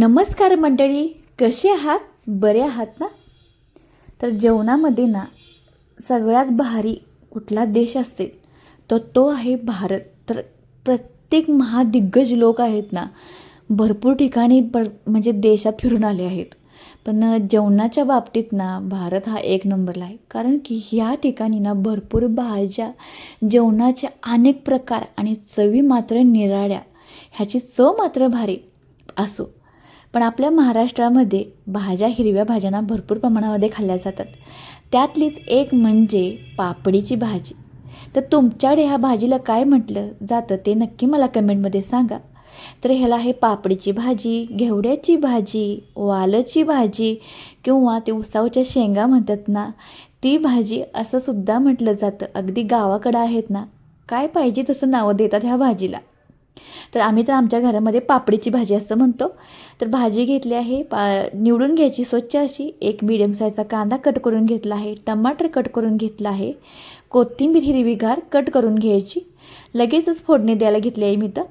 नमस्कार मंडळी कसे आहात? बरे आहात ना? तर जेवणामध्ये ना सगळ्यात भारी कुठला देश असेल तर तो आहे भारत. तर प्रत्येक महादिग्गज लोक आहेत ना भरपूर ठिकाणी पर म्हणजे देशात फिरून आले आहेत. पण जेवणाच्या बाबतीत ना भारत हा एक नंबरला आहे. कारण की ह्या ठिकाणी ना भरपूर भाज्या जेवणाचे अनेक प्रकार आणि चवी मात्र निराळ्या ह्याची चव मात्र भारी असो. पण आपल्या महाराष्ट्रामध्ये भाज्या हिरव्या भाज्यांना भरपूर प्रमाणामध्ये खाल्ल्या जातात. त्यातलीच एक म्हणजे पापडीची भाजी. तर तुमच्याकडे ह्या भाजीला काय म्हटलं जातं ते नक्की मला कमेंटमध्ये सांगा. तर ह्याला आहे पापडीची भाजी घेवड्याची भाजी वालची भाजी किंवा ते उसावच्या शेंगा म्हणतात ना ती भाजी असं सुद्धा म्हटलं जातं. अगदी गावाकडं आहेत ना काय पाहिजे तसं नावं देतात ह्या भाजीला. तर आम्ही तर आमच्या घरामध्ये पापडीची भाजी असं म्हणतो. तर भाजी घेतली आहे पा निवडून घ्यायची स्वच्छ अशी. एक मिडियम साईजचा कांदा कट करून घेतला आहे टमाटर कट करून घेतला आहे कोथिंबीर हिरवीगार कट करून घ्यायची. लगेचच फोडणी द्यायला घेतली आहे मी तर.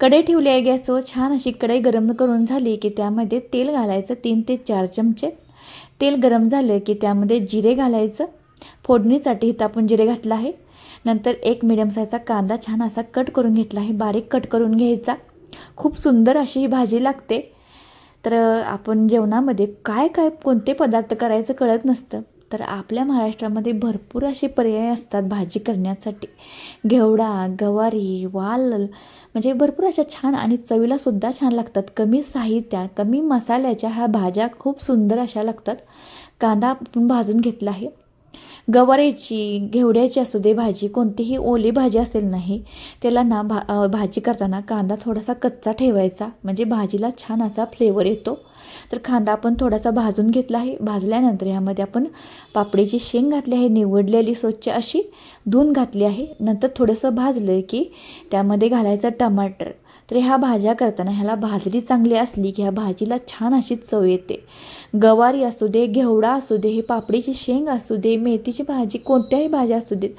कढई ठेवली आहे गॅसवर छान अशी कढई गरम करून झाली की त्यामध्ये तेल घालायचं तीन ते चार चमचे. तेल गरम झालं की त्यामध्ये जिरे घालायचं. फोडणीसाठी इथं आपण जिरे घातलं आहे. नंतर एक मिडियम साईजचा कांदा छान असा कट करून घेतला. आहे बारीक कट करून घ्यायचा. खूप सुंदर अशी ही भाजी लागते. तर आपण जेवणामध्ये काय काय कोणते पदार्थ करायचं कळत नसतं. तर आपल्या महाराष्ट्रामध्ये भरपूर असे पर्याय असतात भाजी करण्यासाठी. घेवडा गवारी वाल म्हणजे भरपूर अशा छान आणि चवीलासुद्धा छान लागतात. कमी साहित्या कमी मसाल्याच्या ह्या भाज्या खूप सुंदर अशा लागतात. कांदा आपण भाजून घेतला आहे. गवारीची घेवड्याची असू दे भाजी कोणतीही ओली भाजी असेल नाही त्याला ना भा भाजी करताना कांदा थोडासा कच्चा ठेवायचा. म्हणजे भाजीला छान असा फ्लेवर येतो. तर कांदा आपण थोडासा भाजून घेतला आहे. भाजल्यानंतर ह्यामध्ये आपण पापडीची शेंग घातली आहे. निवडलेली स्वच्छ अशी धुवून घातली आहे. नंतर थोडंसं भाजलं की त्यामध्ये घालायचं टमाटर. तर ह्या भाज्या करताना ह्याला भाजरी चांगली असली की ह्या भाजीला छान अशी चव येते. गवारी असू दे घेवडा असू दे हे पापडीची शेंग असू दे मेथीची भाजी कोणत्याही भाज्या असू देत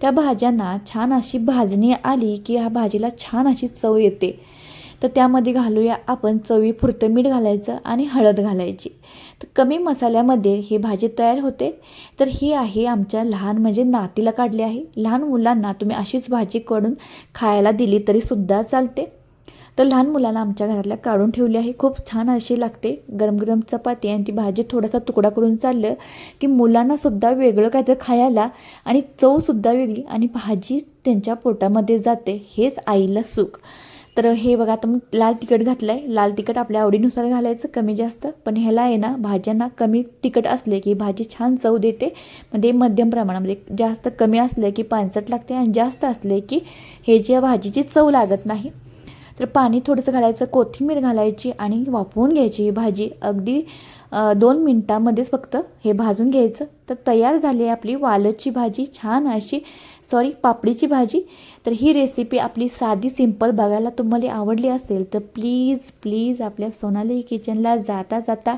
त्या भाज्यांना छान अशी भाजणी आली की ह्या भाजीला छान अशी चव येते. तर त्यामध्ये घालूया आपण चवी पुरतं मीठ घालायचं आणि हळद घालायची. तर कमी मसाल्यामध्ये ही भाजी तयार होते. तर ही आहे आमच्या लहान म्हणजे नातीला काढली आहे. लहान मुलांना तुम्ही अशीच भाजी करून खायला दिली तरीसुद्धा चालते. तर लहान मुलाला आमच्या घरातल्या काढून ठेवली आहे. खूप छान अशी लागते. गरम गरम चपाती आणि ती भाजी थोडासा तुकडा करून चाललं की मुलांनासुद्धा वेगळं काहीतरी खायला आणि चवसुद्धा वेगळी आणि भाजी त्यांच्या पोटामध्ये जाते. हेच आईला सुख. तर हे बघा आता मग लाल तिखट घातलं आहे लाल तिखट आपल्या आवडीनुसार घालायचं कमी जास्त. पण ह्याला आहे ना भाज्यांना कमी तिखट असले की भाजी छान चव देते. म्हणजे मध्यम प्रमाणामध्ये जास्त कमी असलं की पानसट लागते आणि जास्त असले की हे ज्या भाजीची चव लागत नाही. तर पाणी थोडंसं घालायचं कोथिंबीर घालायची आणि वाफवून घ्यायची ही भाजी. अगदी दोन मिनटामध्येच फक्त हे भाजून घ्यायचं. तर तयार झाली आपली वालची भाजी छान अशी सॉरी पापडीची भाजी. तर ही रेसिपी आपली साधी सिंपल बघायला तुम्हाला आवडली असेल तर प्लीज प्लीज आपल्या सोनाली किचनला जाता जाता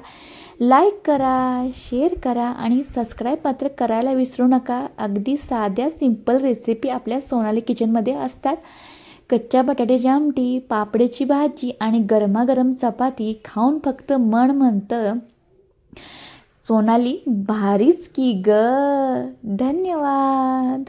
लाईक करा शेअर करा आणि सबस्क्राईब मात्र करायला विसरू नका. अगदी साध्या सिंपल रेसिपी आपल्या सोनाली किचनमध्ये असतात. कच्च्या बटाट्याची आमटी पापडेची भाजी आणि गरमागरम चपाती खाऊन फक्त मन म्हणतं सोनाली भारीच की ग. धन्यवाद.